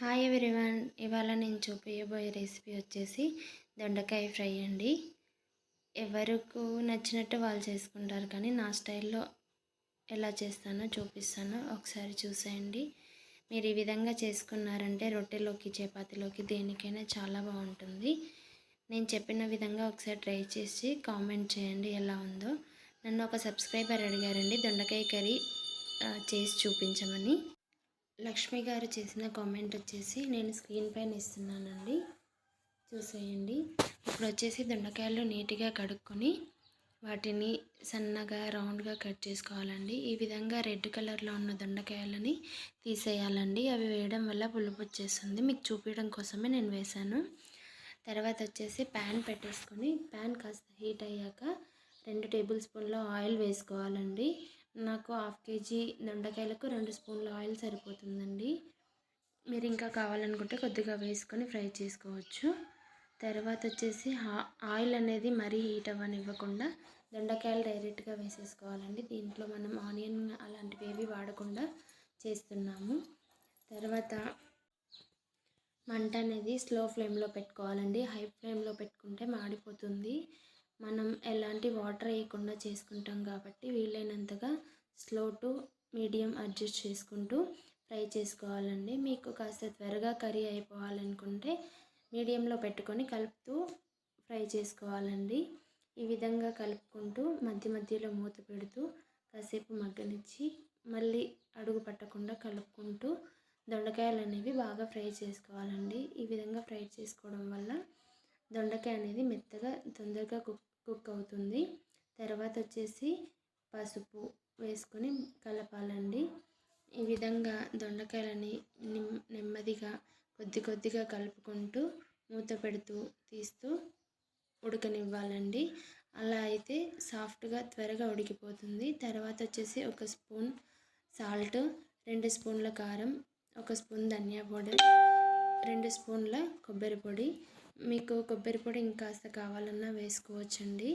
Hi everyone. ఇవాళ నేను చూపించబోయే రెసిపీ వచ్చేసి దొండకాయ ఫ్రై అండి. ఎవరికి నచ్చినట్టు వాళ్ళు చేసుకుంటారు కానీ నా స్టైల్లో ఎలా చేస్తానో చూపిస్తాను. ఒకసారి చూసేయండి. మీరు ఈ విధంగా చేసుకున్నారంటే రొట్టెలోకి చపాతీలోకి దేనికైనా చాలా బాగుంటుంది. నేను చెప్పిన విధంగా ఒకసారి ట్రై చేసి కామెంట్ చేయండి ఎలా ఉందో. నన్ను ఒక సబ్స్క్రైబర్ అడిగారండి దొండకాయ కర్రీ చేసి చూపించమని. లక్ష్మి గారు చేసిన కామెంట్ వచ్చేసి నేను స్క్రీన్ పైన ఇస్తున్నానండి. చూసేయండి. ఇప్పుడు వచ్చేసి దొండకాయలు నీట్గా కడుక్కొని వాటిని సన్నగా రౌండ్గా కట్ చేసుకోవాలండి. ఈ విధంగా రెడ్ కలర్లో ఉన్న దొండకాయలని తీసేయాలండి. అవి వేయడం వల్ల పులుపు వచ్చేస్తుంది. మీకు చూపించడం కోసమే నేను వేశాను. తర్వాత వచ్చేసి ప్యాన్ పెట్టేసుకొని ప్యాన్ కాస్త హీట్ అయ్యాక రెండు టేబుల్ స్పూన్ల ఆయిల్ వేసుకోవాలండి. నాకు హాఫ్ కేజీ దొండకాయలకు రెండు స్పూన్ల ఆయిల్ సరిపోతుందండి. మీరు ఇంకా కావాలనుకుంటే కొద్దిగా వేసుకొని ఫ్రై చేసుకోవచ్చు. తర్వాత వచ్చేసి ఆయిల్ అనేది మరీ హీట్ అవ్వనివ్వకుండా దొండకాయలు డైరెక్ట్గా వేసేసుకోవాలండి. దీంట్లో మనం ఆనియన్ అలాంటివి ఏవి వాడకుండా చేస్తున్నాము. తర్వాత మంట అనేది స్లో ఫ్లేమ్లో పెట్టుకోవాలండి. హై ఫ్లేమ్లో పెట్టుకుంటే మాడిపోతుంది. మనం ఎలాంటి వాటర్ వేయకుండా చేసుకుంటాం కాబట్టి వీలైనంతగా స్లో టు మీడియం అడ్జస్ట్ చేసుకుంటూ ఫ్రై చేసుకోవాలండి. మీకు కాస్త త్వరగా కర్రీ అయిపోవాలనుకుంటే మీడియంలో పెట్టుకొని కలుపుతూ ఫ్రై చేసుకోవాలండి. ఈ విధంగా కలుపుకుంటూ మధ్య మధ్యలో మూత పెడుతూ కాసేపు మగ్గనిచ్చి మళ్ళీ అడుగు పట్టకుండా కలుపుకుంటూ దొండకాయలు అనేవి బాగా ఫ్రై చేసుకోవాలండి. ఈ విధంగా ఫ్రై చేసుకోవడం వల్ల దొండకాయ అనేది మెత్తగా తొందరగా కుక్ కుక్ అవుతుంది. తర్వాత వచ్చేసి పసుపు వేసుకొని కలపాలండి. ఈ విధంగా దొండకాయలని నెమ్మదిగా కొద్ది కొద్దిగా కలుపుకుంటూ మూత పెడుతూ తీస్తూ ఉడకనివ్వాలండి. అలా అయితే సాఫ్ట్గా త్వరగా ఉడికిపోతుంది. తర్వాత వచ్చేసి ఒక స్పూన్ సాల్ట్ రెండు స్పూన్ల కారం ఒక స్పూన్ ధనియా పౌడర్ రెండు స్పూన్ల కొబ్బరి పొడి మీకు కొబ్బరి పొడి ఇంకాస్త కావాలన్నా వేసుకోవచ్చండి.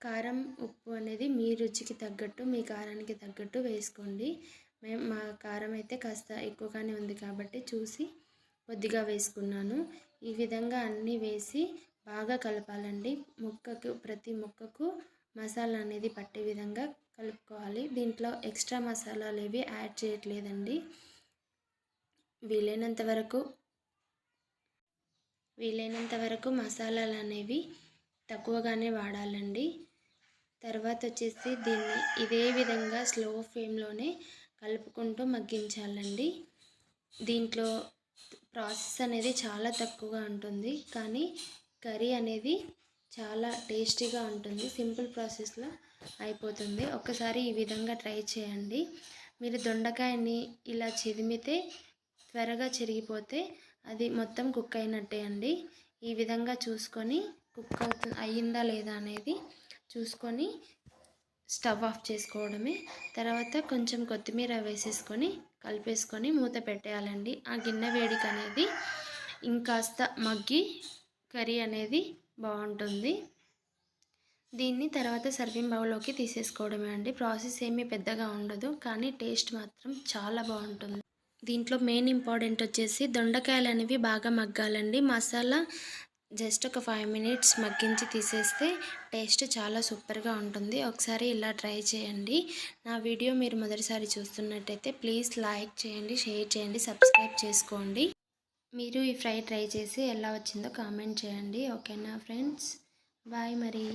కారం ఉప్పు అనేది మీ రుచికి తగ్గట్టు మీ కారానికి తగ్గట్టు వేసుకోండి. మేము మా కారం అయితే కాస్త ఎక్కువగానే ఉంది కాబట్టి చూసి కొద్దిగా వేసుకున్నాను. ఈ విధంగా అన్నీ వేసి బాగా కలపాలండి. ముక్కకు ప్రతి ముక్కకు మసాలా అనేది పట్టే విధంగా కలుపుకోవాలి. దీంట్లో ఎక్స్ట్రా మసాలాలు ఏవి యాడ్ చేయట్లేదండి. వీలైనంత వరకు వీలైనంత వరకు మసాలాలు అనేవి తక్కువగానే వాడాలండి. తర్వాత వచ్చేసి దీన్ని ఇదే విధంగా స్లో ఫ్లేమ్లోనే కలుపుకుంటూ మగ్గించాలండి. దీంట్లో ప్రాసెస్ అనేది చాలా తక్కువగా ఉంటుంది. కానీ కర్రీ అనేది చాలా టేస్టీగా ఉంటుంది. సింపుల్ ప్రాసెస్లో అయిపోతుంది. ఒకసారి ఈ విధంగా ట్రై చేయండి. మీరు దొండకాయని ఇలా చిదిమితే త్వరగా చిరిగిపోతే అది మొత్తం కుక్ అయినట్టే అండి. ఈ విధంగా చూసుకొని కుక్ అవుతు అయ్యిందా లేదా అనేది చూసుకొని స్టవ్ ఆఫ్ చేసుకోవడమే. తర్వాత కొంచెం కొత్తిమీర వేసేసుకొని కలిపేసుకొని మూత పెట్టేయాలండి. ఆ గిన్నె వేడికి అనేది ఇంకాస్త మగ్గి కర్రీ అనేది బాగుంటుంది. దీన్ని తర్వాత సర్వింగ్ బౌల్లోకి తీసేసుకోవడమే అండి. ప్రాసెస్ ఏమీ పెద్దగా ఉండదు కానీ టేస్ట్ మాత్రం చాలా బాగుంటుంది. దీంట్లో మెయిన్ ఇంపార్టెంట్ వచ్చేసి దొండకాయలు అనేవి బాగా మగ్గాలండి. మసాలా జస్ట్ ఒక ఫైవ్ మినిట్స్ మగ్గించి తీసేస్తే టేస్ట్ చాలా సూపర్గా ఉంటుంది. ఒకసారి ఇలా ట్రై చేయండి. నా వీడియో మీరు మొదటిసారి చూస్తున్నట్టయితే ప్లీజ్ లైక్ చేయండి షేర్ చేయండి సబ్స్క్రైబ్ చేసుకోండి. మీరు ఈ ఫ్రై ట్రై చేసి ఎలా వచ్చిందో కామెంట్ చేయండి. ఓకేనా ఫ్రెండ్స్ బాయ్ మరి.